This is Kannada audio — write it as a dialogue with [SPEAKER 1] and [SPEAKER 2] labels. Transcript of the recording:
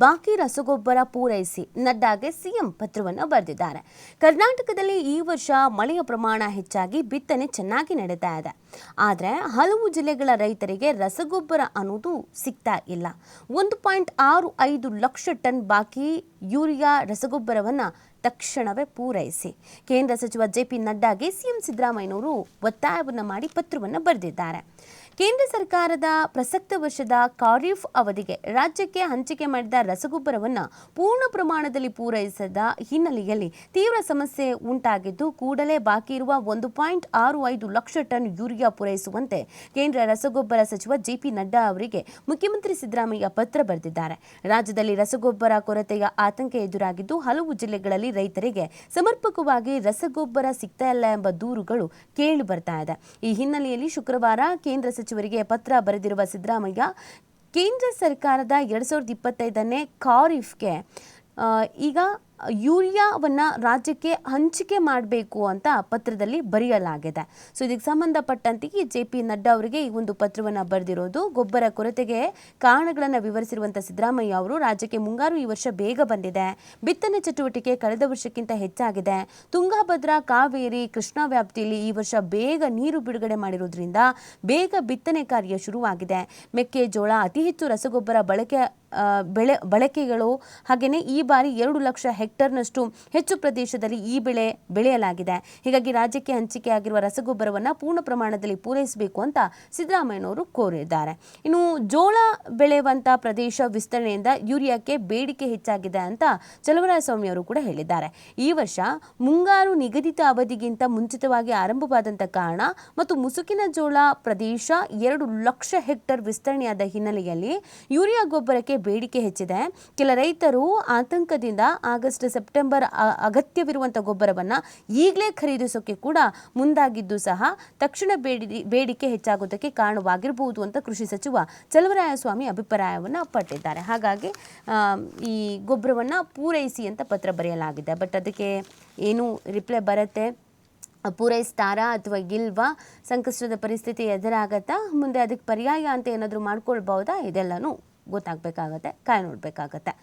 [SPEAKER 1] ಬಾಕಿ ರಸಗೊಬ್ಬರ ಪೂರೈಸಿ ನಡ್ಡಾಗೆ ಸಿಎಂ ಪತ್ರವನ್ನು ಬರೆದಿದ್ದಾರೆ. ಕರ್ನಾಟಕದಲ್ಲಿ ಈ ವರ್ಷ ಮಳೆಯ ಪ್ರಮಾಣ ಹೆಚ್ಚಾಗಿ ಬಿತ್ತನೆ ಚೆನ್ನಾಗಿ ನಡೀತಾ ಇದೆ. ಆದರೆ ಹಲವು ಜಿಲ್ಲೆಗಳ ರೈತರಿಗೆ ರಸಗೊಬ್ಬರ ಅನ್ನೋದು ಸಿಗ್ತಾ ಇಲ್ಲ. ಒಂದು ಪಾಯಿಂಟ್ ಆರು ಐದು ಲಕ್ಷ ಟನ್ ಬಾಕಿ ಯೂರಿಯಾ ರಸಗೊಬ್ಬರವನ್ನು ತಕ್ಷಣವೇ ಪೂರೈಸಿ. ಕೇಂದ್ರ ಸಚಿವ ಜೆ ಪಿ ನಡ್ಡಾಗೆ ಸಿಎಂ ಸಿದ್ದರಾಮಯ್ಯನವರು ಒತ್ತಾಯವನ್ನು ಮಾಡಿ ಪತ್ರವನ್ನು ಬರೆದಿದ್ದಾರೆ. ಕೇಂದ್ರ ಸರ್ಕಾರದ ಪ್ರಸಕ್ತ ವರ್ಷದ ಖಾರಿಫ್ ಅವಧಿಗೆ ರಾಜ್ಯಕ್ಕೆ ಹಂಚಿಕೆ ಮಾಡಿದ ರಸಗೊಬ್ಬರವನ್ನು ಪೂರ್ಣ ಪ್ರಮಾಣದಲ್ಲಿ ಪೂರೈಸದ ಹಿನ್ನೆಲೆಯಲ್ಲಿ ತೀವ್ರ ಸಮಸ್ಯೆ ಉಂಟಾಗಿದ್ದು, ಕೂಡಲೇ ಬಾಕಿ ಇರುವ ಒಂದು ಪಾಯಿಂಟ್ ಆರು ಐದು ಲಕ್ಷ ಟನ್ ಯೂರಿಯಾ ಪೂರೈಸುವಂತೆ ಕೇಂದ್ರ ರಸಗೊಬ್ಬರ ಸಚಿವ ಜೆಪಿ ನಡ್ಡಾ ಅವರಿಗೆ ಮುಖ್ಯಮಂತ್ರಿ ಸಿದ್ದರಾಮಯ್ಯ ಪತ್ರ ಬರೆದಿದ್ದಾರೆ. ರಾಜ್ಯದಲ್ಲಿ ರಸಗೊಬ್ಬರ ಕೊರತೆಯ ಆತಂಕ ಎದುರಾಗಿದ್ದು, ಹಲವು ಜಿಲ್ಲೆಗಳಲ್ಲಿ ರೈತರಿಗೆ ಸಮರ್ಪಕವಾಗಿ ರಸಗೊಬ್ಬರ ಸಿಗ್ತಾ ಇಲ್ಲ ಎಂಬ ದೂರುಗಳು ಕೇಳಿ ಬರ್ತಾ ಇದೆ. ಈ ಹಿನ್ನೆಲೆಯಲ್ಲಿ ಶುಕ್ರವಾರ ಕೇಂದ್ರ ಸಚಿವರಿಗೆ ಪತ್ರ ಬರೆದಿರುವ ಸಿದ್ದರಾಮಯ್ಯ ಕೇಂದ್ರ ಸರ್ಕಾರದ ಎರಡು ಸಾವಿರದ ಇಪ್ಪತ್ತೈದನೇ ಖಾರಿಫ್ಗೆ ಈಗ ಯೂರಿಯಾವನ್ನು ರಾಜ್ಯಕ್ಕೆ ಹಂಚಿಕೆ ಮಾಡಬೇಕು ಅಂತ ಪತ್ರದಲ್ಲಿ ಬರೆಯಲಾಗಿದೆ. ಸೊ ಇದಕ್ಕೆ ಸಂಬಂಧಪಟ್ಟಂತೆ ಜೆ ಪಿ ನಡ್ಡಾ ಅವರಿಗೆ ಈ ಒಂದು ಪತ್ರವನ್ನು ಬರೆದಿರೋದು. ಗೊಬ್ಬರ ಕೊರತೆಗೆ ಕಾರಣಗಳನ್ನು ವಿವರಿಸಿರುವಂಥ ಸಿದ್ದರಾಮಯ್ಯ ಅವರು ರಾಜ್ಯಕ್ಕೆ ಮುಂಗಾರು ಈ ವರ್ಷ ಬೇಗ ಬಂದಿದೆ. ಬಿತ್ತನೆ ಚಟುವಟಿಕೆ ಕಳೆದ ವರ್ಷಕ್ಕಿಂತ ಹೆಚ್ಚಾಗಿದೆ. ತುಂಗಭದ್ರಾ, ಕಾವೇರಿ, ಕೃಷ್ಣಾ ವ್ಯಾಪ್ತಿಯಲ್ಲಿ ಈ ವರ್ಷ ಬೇಗ ನೀರು ಬಿಡುಗಡೆ ಮಾಡಿರೋದ್ರಿಂದ ಬೇಗ ಬಿತ್ತನೆ ಕಾರ್ಯ ಶುರುವಾಗಿದೆ. ಮೆಕ್ಕೆಜೋಳ, ಅತಿ ಹೆಚ್ಚು ರಸಗೊಬ್ಬರ ಬಳಕೆ ಬೆಳೆ, ಬಳಕೆಗಳು ಹಾಗೆಯೇ ಈ ಬಾರಿ ಎರಡು ಲಕ್ಷ ಹೆಕ್ಟರ್ನಷ್ಟು ಹೆಚ್ಚು ಪ್ರದೇಶದಲ್ಲಿ ಈ ಬೆಳೆ ಬೆಳೆಯಲಾಗಿದೆ. ಹೀಗಾಗಿ ರಾಜ್ಯಕ್ಕೆ ಹಂಚಿಕೆಯಾಗಿರುವ ರಸಗೊಬ್ಬರವನ್ನು ಪೂರ್ಣ ಪ್ರಮಾಣದಲ್ಲಿ ಪೂರೈಸಬೇಕು ಅಂತ ಸಿದ್ದರಾಮಯ್ಯನವರು ಕೋರಿದ್ದಾರೆ. ಇನ್ನು ಜೋಳ ಬೆಳೆಯುವಂಥ ಪ್ರದೇಶ ವಿಸ್ತರಣೆಯಿಂದ ಯೂರಿಯಾಕ್ಕೆ ಬೇಡಿಕೆ ಹೆಚ್ಚಾಗಿದೆ ಅಂತ ಚಲವರಾಯಸ್ವಾಮಿ ಅವರು ಕೂಡ ಹೇಳಿದ್ದಾರೆ. ಈ ವರ್ಷ ಮುಂಗಾರು ನಿಗದಿತ ಅವಧಿಗಿಂತ ಮುಂಚಿತವಾಗಿ ಆರಂಭವಾದಂಥ ಕಾರಣ ಮತ್ತು ಮುಸುಕಿನ ಜೋಳ ಪ್ರದೇಶ ಎರಡು ಲಕ್ಷ ಹೆಕ್ಟರ್ ವಿಸ್ತರಣೆಯಾದ ಹಿನ್ನೆಲೆಯಲ್ಲಿ ಯೂರಿಯಾ ಗೊಬ್ಬರಕ್ಕೆ ಬೇಡಿಕೆ ಹೆಚ್ಚಿದೆ. ಕೆಲ ರೈತರು ಆತಂಕದಿಂದ ಆಗಸ್ಟ್ ಸೆಪ್ಟೆಂಬರ್ ಅಗತ್ಯವಿರುವಂಥ ಗೊಬ್ಬರವನ್ನು ಈಗಲೇ ಖರೀದಿಸೋಕೆ ಕೂಡ ಮುಂದಾಗಿದ್ದು ಸಹ ತಕ್ಷಣ ಬೇಡಿ, ಬೇಡಿಕೆ ಹೆಚ್ಚಾಗೋದಕ್ಕೆ ಕಾರಣವಾಗಿರಬಹುದು ಅಂತ ಕೃಷಿ ಸಚಿವ ಚಲವರಾಯಸ್ವಾಮಿ ಅಭಿಪ್ರಾಯವನ್ನು ಪಟ್ಟಿದ್ದಾರೆ. ಹಾಗಾಗಿ ಈ ಗೊಬ್ಬರವನ್ನು ಪೂರೈಸಿ ಅಂತ ಪತ್ರ ಬರೆಯಲಾಗಿದೆ. ಬಟ್ ಅದಕ್ಕೆ ಏನು ರಿಪ್ಲೈ ಬರುತ್ತೆ? ಪೂರೈಸ್ತಾರಾ ಅಥವಾ ಇಲ್ವಾ? ಸಂಕಷ್ಟದ ಪರಿಸ್ಥಿತಿ ಎದುರಾಗತ್ತಾ? ಮುಂದೆ ಅದಕ್ಕೆ ಪರ್ಯಾಯ ಅಂತ ಏನಾದರೂ ಮಾಡ್ಕೊಳ್ಬಹುದಾ? ಇದೆಲ್ಲನೂ ಗೊತ್ತಾಗಬೇಕಾಗತ್ತೆ ಕಾಯಿ ನೋಡಬೇಕಾಗತ್ತೆ